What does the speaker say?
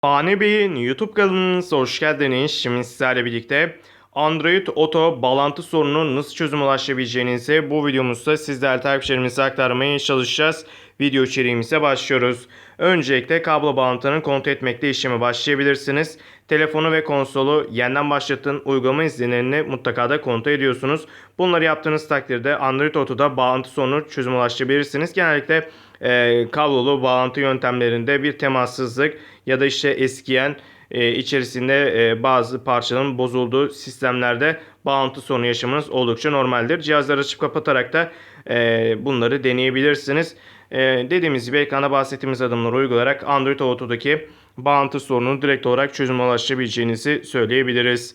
Fani Bey'in YouTube kanalınıza hoş geldiniz. Şimdi sizlerle birlikte Android Auto bağlantı sorununu nasıl çözüm ulaşabileceğinizi bu videomuzda sizler takipçilerimize aktarmaya çalışacağız. Video içeriğimize başlıyoruz. Öncelikle kablo bağlantının kontrol etmekte işleme başlayabilirsiniz. Telefonu ve konsolu yeniden başlatın uygulama izinlerini mutlaka da kontrol ediyorsunuz. Bunları yaptığınız takdirde Android Auto'da bağlantı sorunu çözüm ulaşabilirsiniz. Genellikle e, kablolu bağlantı yöntemlerinde bir temassızlık ya da işte eskiyen e, içerisinde e, bazı parçaların bozulduğu sistemlerde bağlantı sorunu yaşamanız oldukça normaldir. Cihazları açıp kapatarak da e, bunları deneyebilirsiniz. E, dediğimiz gibi ekranda bahsettiğimiz adımları uygulayarak Android Auto'daki bağlantı sorununu direkt olarak çözüme ulaşabileceğinizi söyleyebiliriz.